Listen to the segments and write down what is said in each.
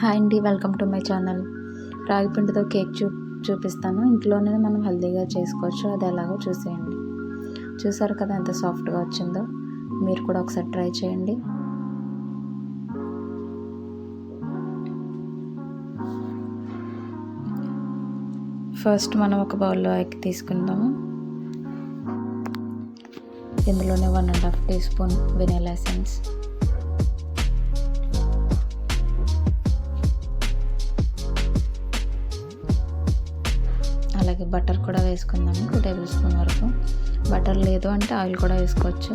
Hi అండి welcome to my channel. రాగి పిండితో కేక్ చూ చూపిస్తాను. ఇంట్లోనే మనం హెల్తీగా చేసుకోవచ్చు అది ఎలాగో చూసేయండి. చూసారు కదా ఎంత సాఫ్ట్గా వచ్చిందో? మీరు కూడా ఒకసారి ట్రై చేయండి. ఫస్ట్ మనం ఒక బౌల్లో ఎగ్ తీసుకుందాము. ఇందులోనే one and half teaspoon vanilla essence. అలాగే బటర్ కూడా వేసుకుందాము టూ టేబుల్ స్పూన్ వరకు. బటర్ లేదు అంటే ఆయిల్ కూడా వేసుకోవచ్చు.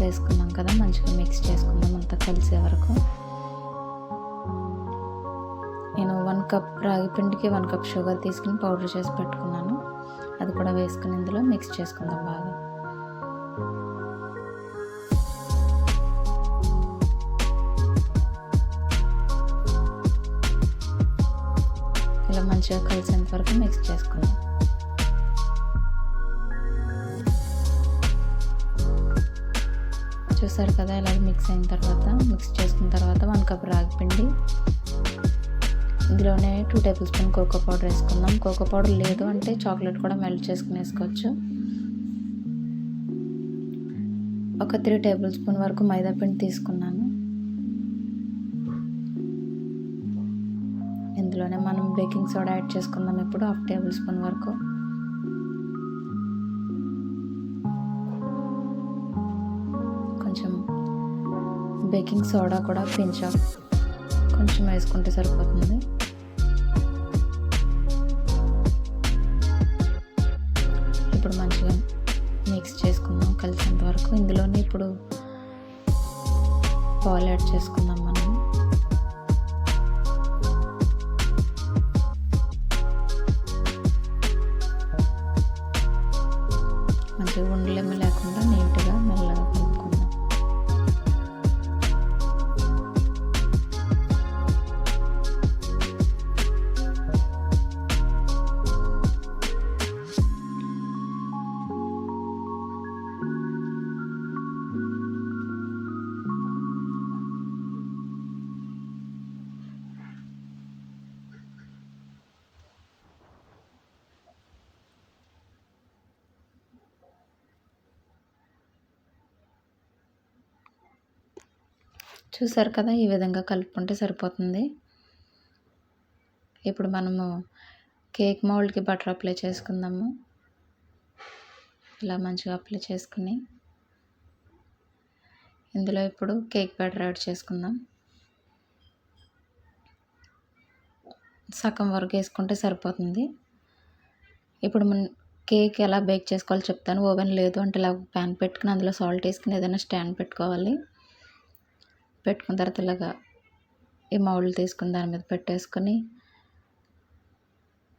వేసుకున్నాం కదా మంచిగా మిక్స్ చేసుకుందాం అంతా కలిసే వరకు. నేను వన్ కప్ రాగి పిండికి వన్ కప్ షుగర్ తీసుకుని పౌడర్ చేసి పెట్టుకున్నాను. అది కూడా వేసుకుని ఇందులో మిక్స్ చేసుకుందాం బాగా. ఇలా మంచిగా కలిసేంత వరకు మిక్స్ చేసుకుందాం చూసారు కదా ఇలా మిక్స్ అయిన తర్వాత మిక్స్ చేసుకున్న తర్వాత వన్ కప్ రాగి పిండి. ఇందులోనే two tablespoon cocoa powder వేసుకుందాం. కోకో పౌడర్ లేదు అంటే చాక్లెట్ కూడా మెల్ట్ చేసుకుని వేసుకోవచ్చు. ఒక త్రీ టేబుల్ స్పూన్ వరకు మైదా పిండి తీసుకున్నాను. బేకింగ్ సోడా యాడ్ చేసుకుందాం ఇప్పుడు హాఫ్ టేబుల్ స్పూన్ వరకు. కొంచెం బేకింగ్ సోడా కూడా పెంచా. కొంచెం వేసుకుంటే సరిపోతుంది. ఇప్పుడు మంచిగా మిక్స్ చేసుకుందాం కలిసేంత వరకు. ఇందులోనే ఇప్పుడు పాలు యాడ్ చేసుకుందాం మనం. ఉండలేము లేకుండా నీట్గా మెల్లగా చూసారు కదా ఈ విధంగా కలుపుకుంటే సరిపోతుంది. ఇప్పుడు మనము కేక్ మౌల్డ్కి బటర్ అప్లై చేసుకుందాము. ఇలా మంచిగా అప్లై చేసుకుని ఇందులో ఇప్పుడు కేక్ బ్యాటర్ యాడ్ చేసుకుందాం. సగం వరకు వేసుకుంటే సరిపోతుంది. ఇప్పుడు మన కేక్ ఎలా బేక్ చేసుకోవాలో చెప్తాను. ఓవెన్ లేదు అంటే ఇలా ప్యాన్ పెట్టుకుని అందులో సాల్ట్ వేసుకుని ఏదైనా స్టాండ్ పెట్టుకోవాలి. పెట్టుకున్న తర్వాత ఇలాగా ఈ మౌల్డ్ తీసుకుని దాని మీద పెట్టేసుకొని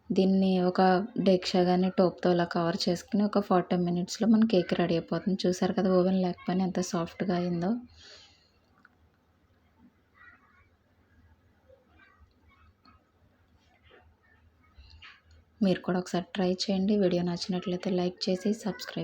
దీన్ని ఒక డేక్షా కానీ టోప్తో అలా కవర్ చేసుకుని ఒక ఫార్టీ మినిట్స్లో మన కేక్ రెడీ అయిపోతుంది. చూసారు కదా ఓవెన్ లేకపోయినా ఎంత సాఫ్ట్గా అయిందో. మీరు కూడా ఒకసారి ట్రై చేయండి. వీడియో నచ్చినట్లయితే లైక్ చేసి సబ్స్క్రైబ్